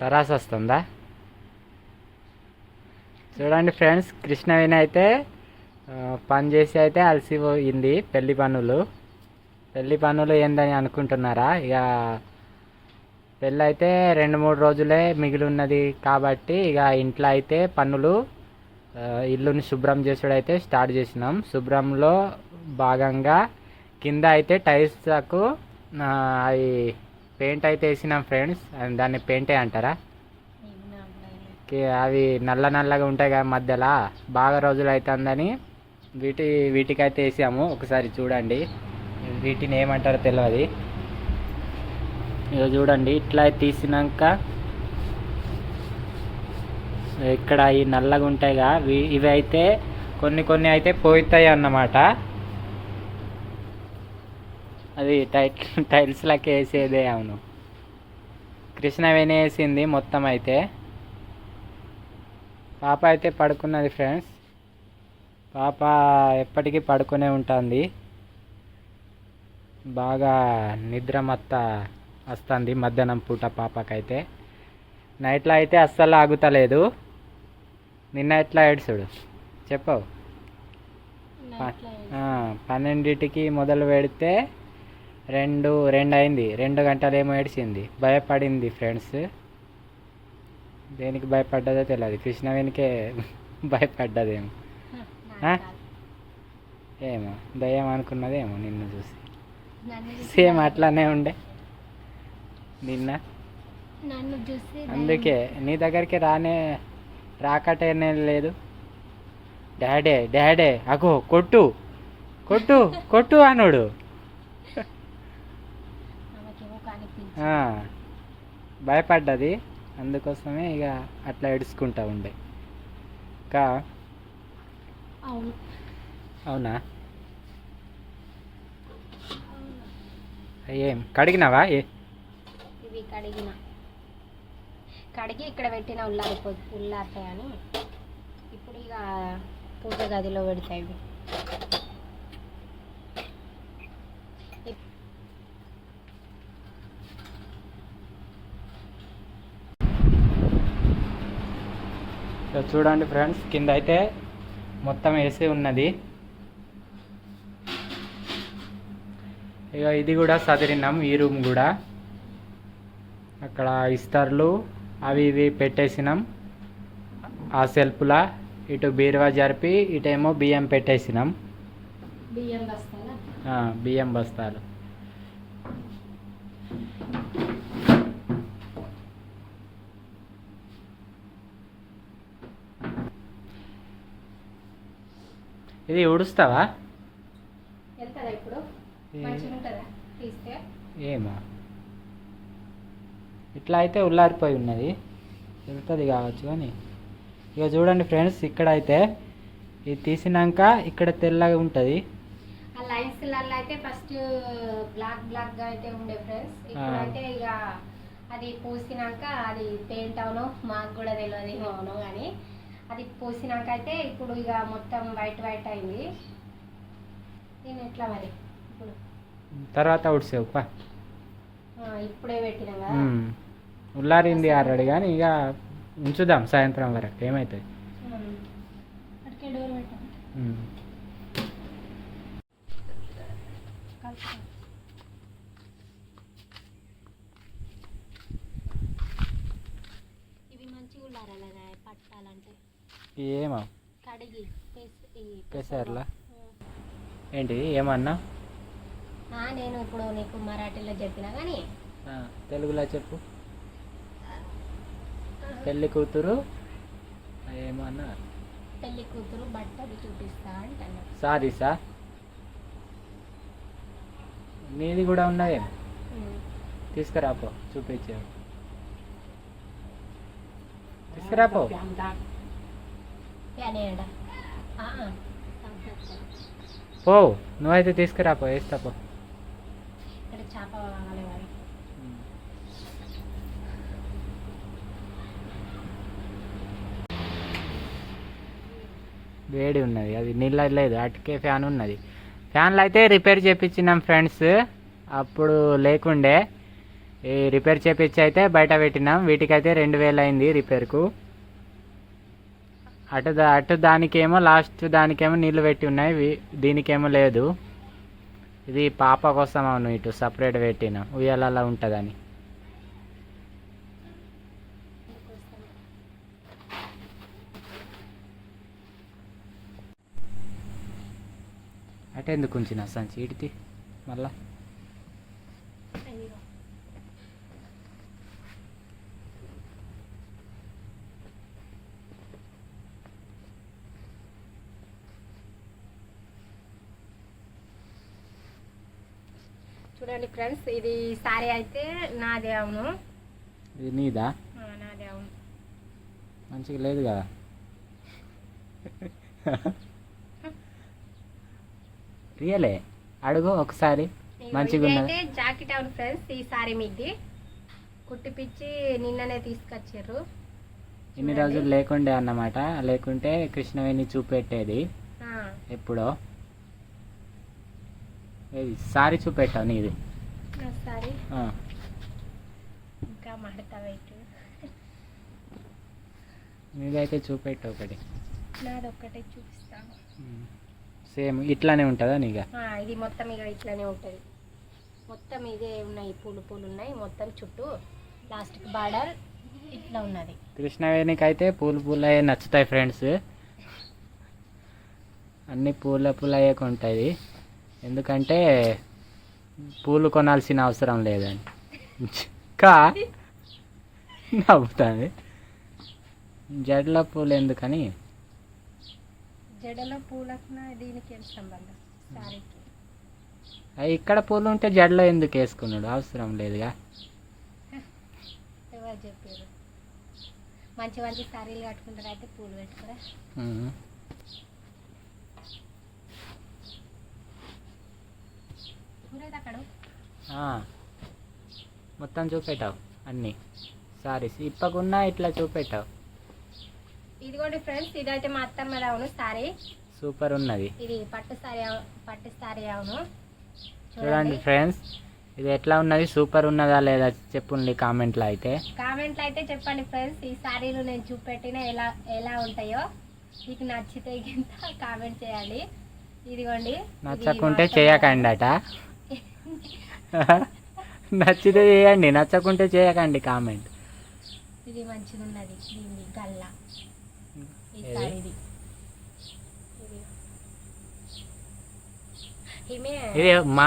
తరాస్ వస్తుందా చూడండి ఫ్రెండ్స్ కృష్ణవేణి అయితే పని చేసి అయితే అలసిపోయింది పెళ్ళి పనులు. పెళ్ళి పనులు ఏందని అనుకుంటున్నారా? ఇక పెళ్ళి అయితే రెండు మూడు రోజులే మిగిలి ఉన్నది కాబట్టి ఇక ఇంట్లో అయితే పనులు ఇల్లుని శుభ్రం చేసుడు అయితే స్టార్ట్ చేసినాం. శుభ్రంలో భాగంగా కింద అయితే టైర్స్కు అవి పెయింట్ అయితే వేసినాం ఫ్రెండ్స్ దాన్ని పెయింటే అంటారా? అవి నల్ల నల్లగా ఉంటాయి కదా మధ్యలో బాగా రోజులు అవుతుందని వీటి వీటికైతే వేసాము. ఒకసారి చూడండి వీటిని ఏమంటారో తెలియదు ఇక చూడండి ఇట్లా తీసినాక ఇక్కడ ఈ నల్లగా ఉంటాయిగా ఇవి ఇవి అయితే కొన్ని కొన్ని అయితే పోతాయి అన్నమాట. అది టైట్ టైల్స్ లెక్క వేసేదే అవును. కృష్ణవేణి వేసింది మొత్తం అయితే. పాప అయితే పడుకున్నది ఫ్రెండ్స్. పాప ఎప్పటికీ పడుకునే ఉంటుంది. బాగా నిద్ర మత్త వస్తుంది మధ్యాహ్నం పూట పాపకైతే. నైట్లో అయితే అస్సలు ఆగుతలేదు. నిన్న ఎట్లా ఏడ్చుడు? చెప్పవు పన్నెండింటికి మొదలు పెడితే రెండు రెండు అయింది రెండు గంటలు ఏమో ఏడ్చింది. భయపడింది ఫ్రెండ్స్. దేనికి భయపడ్డదో తెలియదు కృష్ణవేణికే భయపడ్డదేమో. ఆ? ఏమో దయ్యం అనుకున్నదేమో నిన్ను చూసి. సేమ్ అట్లానే ఉండే. నిన్న? అందుకే నీ దగ్గరికి రానే రాకటేనే లేదు. డాడే డాడే అగో కొట్టు. కొట్టు కొట్టు అనుడు భయపడ్డది. అందుకోసమే ఇక అట్లా ఏడుచుకుంటా ఉండే. ఇంకా అవును. అవునా? ఏం కడిగినావా? ఏ? ఇవి కడిగిన. కడిగి ఇక్కడ పెట్టిన ఉల్లారిపో ఉల్లారుతాయని ఇప్పుడు ఇక పూజ గదిలో పెడతాయి ఇవి. ఇక చూడండి ఫ్రెండ్స్ కింద అయితే మొత్తం వేసి ఉన్నది. ఇక ఇది కూడా సదిరినాం ఈ రూమ్ కూడా. అక్కడ ఇస్తర్లు అవి ఇవి పెట్టేసినాం. ఆ సెల్ఫ్లా ఇటు బీరువా జరిపి ఇటేమో బియ్యం పెట్టేసినాం. బియ్యం బస్తాలా ఆ, బియ్యం బస్తాలు ఇది ఉడుస్తావా ఏమో? ఇట్లా అయితే ఉల్లారిపోయి ఉన్నది. వెళ్తుంది కావచ్చు కానీ. ఇక చూడండి ఫ్రెండ్స్ ఇక్కడ అయితే ఇది తీసినాక ఇక్కడ తెల్లగా ఉంటుంది. ఆ లైన్స్ లల్లో అయితే ఫస్ట్ బ్లాక్ బ్లాక్గా అయితే ఉండే ఫ్రెండ్స్. ఇప్పుడైతే ఇక అది పూసినాక అది పెయింట్ అవును మాకు కూడా తెలియదు అవును కానీ అది పూసినాక అయితే ఇప్పుడు ఇక మొత్తం వైట్ వైట్ అయింది. నేను ఎట్లా మరి? ఇప్పుడు. తర్వాత ఉడిసేవు ఇప్పుడే పెట్టినా కదా. ఉల్లారింది ఆల్రెడీ కానీ ఇక ఉంచుదాం సాయంత్రం వరకు ఏమవుతుంది. ఇవి మంచిగా ఉల్లారాలి పట్టాలంటే. ఏమో? కడిగి పెసర్లా? ఏంటి ఏమన్నా? నేను ఇప్పుడు నీకు మరాఠీలో చెప్పినా కానీ ఆ, తెలుగులో చెప్పు. పెళ్ళి కూతురు ఏమన్నా? పెళ్ళి కూతురు బట్టలు చూపిస్తా అంటాను సారీసా? నీది కూడా ఉన్నదే తీసుకురాపో చూపించే. తీసుకురాపో? పో నువ్వైతే తీసుకురాపో వేస్తా పో. కావాలి మరి వేడి ఉన్నది అది నీళ్ళ లేదు అటుకే ఫ్యాన్ ఉన్నది. ఫ్యాన్లు అయితే రిపేర్ చేయించినాం ఫ్రెండ్స్ అప్పుడు లేకుండే. ఈ రిపేర్ చేపించి అయితే బయట పెట్టినాం వీటికైతే రెండు వేలు అయింది రిపేర్కు. అటు దా- అటు దానికేమో లాస్ట్ దానికేమో నీళ్ళు పెట్టి ఉన్నాయి దీనికేమో లేదు. ఇది పాప కోసం అవును ఇటు సపరేట్ పెట్టిన. ఉయ్యాలలా ఉంటుందని. అటు ఎందుకు ఉంచిన సంచి? ఇడితి మళ్ళా ఇదిగో. చూడండి ఫ్రెండ్స్ ఇది సారీ అయితే నాదే అవును. ఇది నీదా? అవును. మంచిగా లేదు కదా? రియలే. అడుగు ఒకసారి. మంచిగా ఉన్నది. జాకెట్ అవును ఫ్రెండ్స్ ఈ సారీ మీది. కుట్టిపిచ్చి నిన్ననే తీసుకొచ్చారు. ఇన్ని రోజులు లేకుండే అన్నమాట. లేకుంటే కృష్ణవేణి చూపెట్టేది ఎప్పుడో. ఏది? సారీ చూపెట్టావు నీది. నీదైతే చూపెట్టు ఒకటి. చూపిస్తాను. సేమ్ ఇట్లానే ఉంటుందా నీగా? ఇది మొత్తం ఇక ఇట్లానే ఉంటుంది. మొత్తం ఇదే ఉన్నాయి పూలు పూలు ఉన్నాయి. మొత్తం చుట్టూ లాస్ట్కి బార్డర్ ఇట్లా ఉన్నది. కృష్ణవేణికి అయితే పూలు పూలయ్యే నచ్చుతాయి ఫ్రెండ్స్. అన్ని పూల పూలయ్యే ఉంటుంది ఎందుకంటే పూలు కొనాల్సిన అవసరం లేదని. కా? నవ్వుతుంది. జడల పూలు ఎందుకని? జడలో పూలకు దీనికి సంబంధం? అవి ఇక్కడ పూలు ఉంటే జడలో ఎందుకు వేసుకున్నాడు? అవసరం లేదుగా. చెప్పారు? మంచి మంచి సారీలు కట్టుకుంటారు అయితే పూలు పెట్టుకోరా ఉహు. పూరేది అక్కడ ఆ. మొత్తం చూపెట్టావు అన్నీ. సారీస్ ఇప్పకున్నా ఇట్లా చూపెట్టావు. ఇదిగోండి ఫ్రెండ్స్ ఇదైతే మా అత్తమ్మ అవును సారీ. సూపర్ ఉన్నది. ఇది పట్టు సారీ పట్టు సారీ అవును. చూడండి ఫ్రెండ్స్ ఇది ఎట్లా ఉన్నది సూపర్ ఉన్నదా లేదా చెప్పుండి కామెంట్లో అయితే. కామెంట్లు అయితే చెప్పండి ఫ్రెండ్స్ ఈ సారీలు నేను చూపెట్టిన ఎలా ఎలా ఉంటాయో. మీకు నచ్చితే కింద కామెంట్ చేయండి. ఇదిగోండి ఇది నచ్చకుంటే చేయకండి అట నచ్చితే చేయండి నచ్చకుంటే చేయకండి కామెంట్. ఇది మంచిగా ఉన్నది దీన్ని గల్ల. ఇది ఇది మా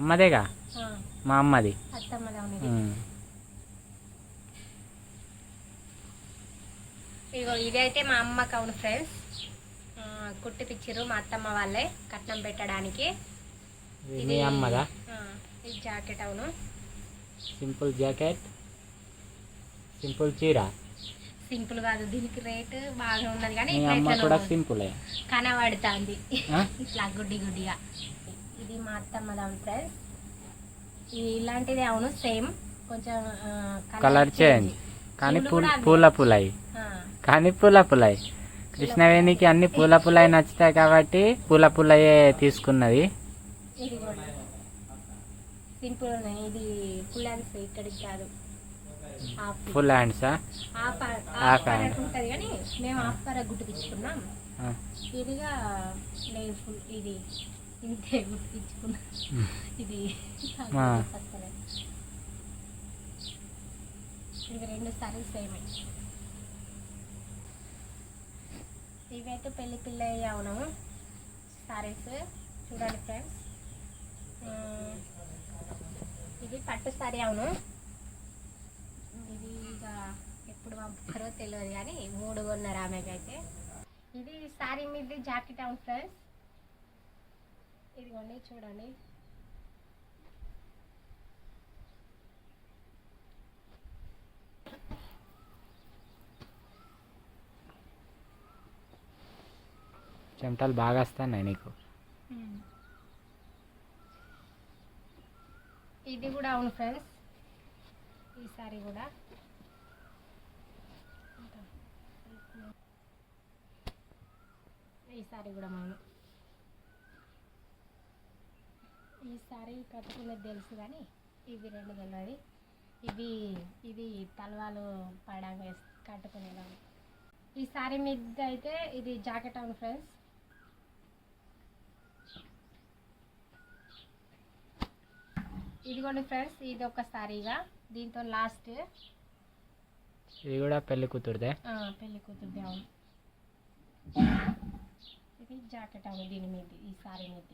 అమ్మదేగా? మా అమ్మది. ఇదిగో ఇదైతే మా అమ్మకి అవును ఫ్రెండ్స్. కుట్టి పిచ్చిరు మా అత్తమ్మ వాళ్ళే కట్నం పెట్టడానికి. ఇది మీ అమ్మదా? ఇది జాకెట్ అవును. Simple jacket? సింపుల్ చీర? సింపుల్ కాదు దీనికి రేట్ బాగా ఉన్నది కానీ మీ అమ్మ కూడా. సింపులే. కనబడుతుంది? ఇట్లా గుడ్డి గుడ్డిగా. ఇది మా అత్తమ్మది అవును ఫ్రెండ్స్ ఇలాంటిది అవును సేమ్. కొంచెం కలర్ చేంజ్ కానీ పూలు పూల పూలయి కానీ పూల పూలయి కృష్ణవేణికి అన్ని పూల పూలయి నచ్చుతాయి కాబట్టి పూల పూలయే తీసుకున్నది. ఇది కూడా సింపుల్ ఉన్నాయి. ఇది ఫుల్ హ్యాండ్స్ ఇక్కడికి కాదు. ఫుల్ హ్యాండ్సా హాఫ్. పరకు ఉంటుంది కానీ మేము హాఫ్ పర గుట్టు తెచ్చుకున్నాం. ఇదిగా లేదు ఫుల్ ఇది ఇంతే గుట్టు తెచ్చుకున్నాం ఇది. ఇవి రెండు సారీలు సేమే. ఇవైతే పెళ్ళి పిల్ల అవును. సారీస్ చూడండి ఫ్రెండ్స్ ఇది పట్టు సారీ అవును. ఇది ఇక ఎప్పుడు పంపుతారో తెలియదు కానీ మూడు కొన్నారు ఆమెకి అయితే ఇది సారీ మీద జాకెట్ అవును ఫ్రెండ్స్. ఇదిగోండి చూడండి. చెమటలు బాగా వస్తాయి నీకు. ఇది కూడా అవును ఫ్రెండ్స్. ఈ సారీ కూడా. ఈ సారీ కూడా మనం. ఈ సారీ కట్టుకునేది తెలుసు కానీ ఇవి రెండు తెలియదు ఇవి ఇది తలవాలు పడడానికి వేసి కట్టుకునేదాన్ని. ఈ సారీ మీద అయితే ఇది జాకెట్ అవును ఫ్రెండ్స్. ఇదిగోండి ఫ్రెండ్స్ ఇది ఒక సారీగా దీంతో లాస్ట్ ఇది కూడా పెళ్ళి కూతురుదే. పెళ్ళి కూతురుది అవును. ఇది జాకెట్ అవును దీని మీద ఈ సారీ మీద.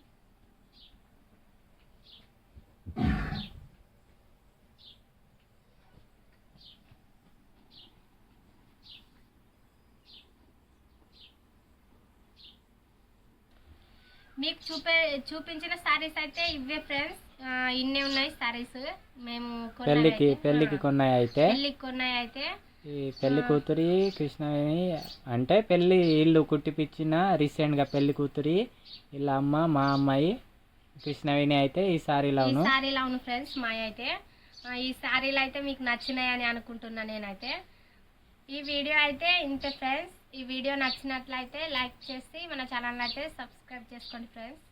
మీకు చూపే చూపించిన సారీస్ అయితే ఇవే ఫ్రెండ్స్. ఇన్నే ఉన్నాయి సారీస్ మేము పెళ్ళికి ఆ, కొన్నాయి అయితే. పెళ్ళికి కొన్నాయి అయితే ఈ పెళ్ళి కూతురి కృష్ణవేణి అంటే పెళ్ళి ఇల్లు కుట్టిపిచ్చిన రీసెంట్గా పెళ్ళి కూతురి వీళ్ళ అమ్మ మా అమ్మాయి కృష్ణవేణి అయితే ఈ ఈ సారీలోను సారీలో అవును ఫ్రెండ్స్ మాయ అయితే. ఈ సారీలు అయితే మీకు నచ్చినాయని అనుకుంటున్నా నేనైతే. ఈ వీడియో అయితే ఇంతే ఫ్రెండ్స్ ఈ వీడియో నచ్చినట్లయితే లైక్ చేసి మన ఛానల్ అయితే సబ్స్క్రైబ్ చేసుకోండి ఫ్రెండ్స్